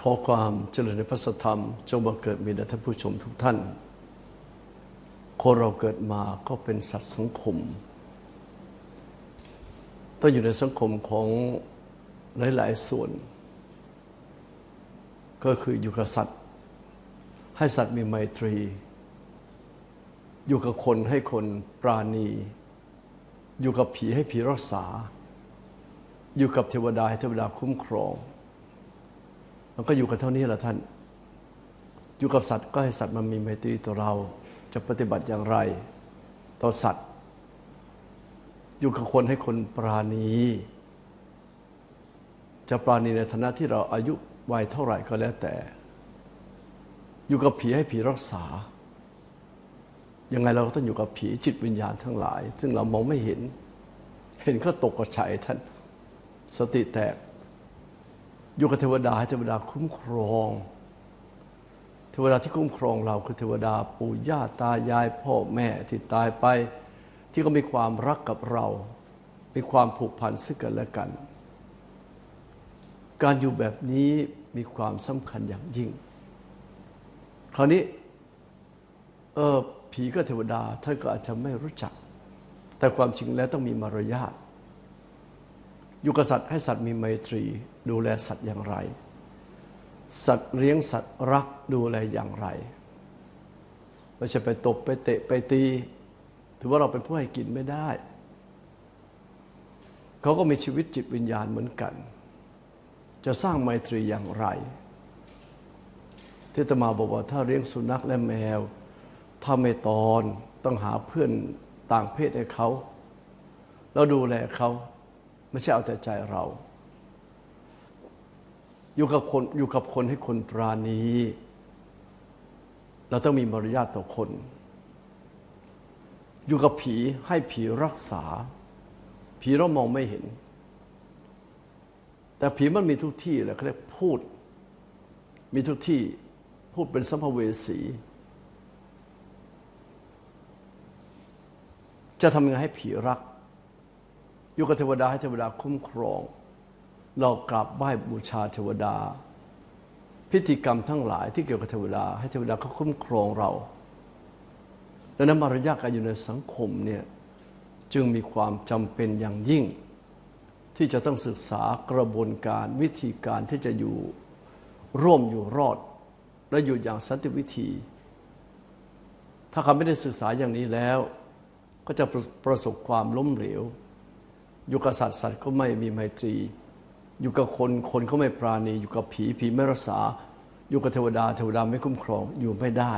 ขอความเจริญในพระธรรม จงบังเกิดมีแด่ท่านผู้ชมทุกท่าน คนเราเกิดมาก็เป็นสัตว์สังคม ต้องอยู่ในสังคมของหลาย ๆ ส่วน ก็คืออยู่กับสัตว์ ให้สัตว์มีไมตรี อยู่กับคนให้คนปราณี อยู่กับผีให้ผีรักษา อยู่กับเทวดาให้เทวดาคุ้มครอง มันก็อยู่กันเท่านี้แหละท่าน อยู่กับสัตว์ก็ให้สัตว์มันมีไมตรีต่อเรา จะปฏิบัติอย่างไร ต่อสัตว์ อยู่กับคนให้คนปราณี จะปราณีในฐานะที่เราอายุวัยเท่าไหร่ก็แล้วแต่ อยู่กับผีให้ผีรักษา ยังไงเราก็ต้องอยู่กับผีจิตวิญญาณทั้งหลาย ซึ่งเรามองไม่เห็น เห็นก็ตกกระชัยท่าน สติแตก อยู่กับเทวดาให้เทวดาคุ้มครอง เทวดาที่คุ้มครองเราคือเทวดาปู่ย่าตายายพ่อแม่ที่ตายไป ที่ก็มีความรักกับเรา มีความผูกพันซึ่งกันและกัน การอยู่แบบนี้มีความสำคัญอย่างยิ่ง คราวนี้เออผีกับเทวดาท่านก็อาจจะไม่รู้จัก แต่ความจริงแล้วต้องมีมารยาท อยู่กับสัตว์ให้สัตว์มีไมตรี ดูแลสัตว์อย่างไร สัตว์เลี้ยงสัตว์รักดูแลอย่างไรไม่ใช่ไปตบไปเตะไปตี ถือว่าเราเป็นผู้ให้กินไม่ได้ เขาก็มีชีวิตจิตวิญญาณเหมือนกัน จะสร้างไมตรีอย่างไร ที่ตมาบอกว่าถ้าเลี้ยงสุนัขและแมว ถ้าไม่ตอนต้องหาเพื่อนต่างเพศให้เขา แล้วดูแลเขา ไม่ใช่เอาแต่ใจเรา อยู่กับคนอยู่กับคนให้คนปราณี เราต้องมีมารยาทต่อคน อยู่กับผีให้ผีรักษา ผีเรามองไม่เห็น แต่ผีมันมีทุกที่แหละเขาเรียกพูด มีทุกที่พูดเป็นสัมภเวสีจะทำยังไงให้ผีรัก อยู่กับเทวดาให้เทวดาคุ้มครอง เรากราบไหว้บูชาเทวดา พิธีกรรมทั้งหลายที่เกี่ยวกับเทวดา ให้เทวดาเขาคุ้มครองเราดังนั้นมารยาทการอยู่ในสังคมเนี่ยจึงมีความจำเป็นอย่างยิ่ง ที่จะต้องศึกษากระบวนการวิธีการที่จะอยู่ร่วมอยู่รอด และอยู่อย่างสันติวิธี ถ้าเขาไม่ได้ศึกษาอย่างนี้แล้ว ก็จะประสบความล้มเหลว อยู่กับสัตว์สัตว์ก็ไม่มีไมตรี อยู่กับคนคนก็ไม่ปราณี อยู่กับผีผีไม่รักษา อยู่กับเทวดาเทวดาไม่คุ้มครองอยู่ไม่ได้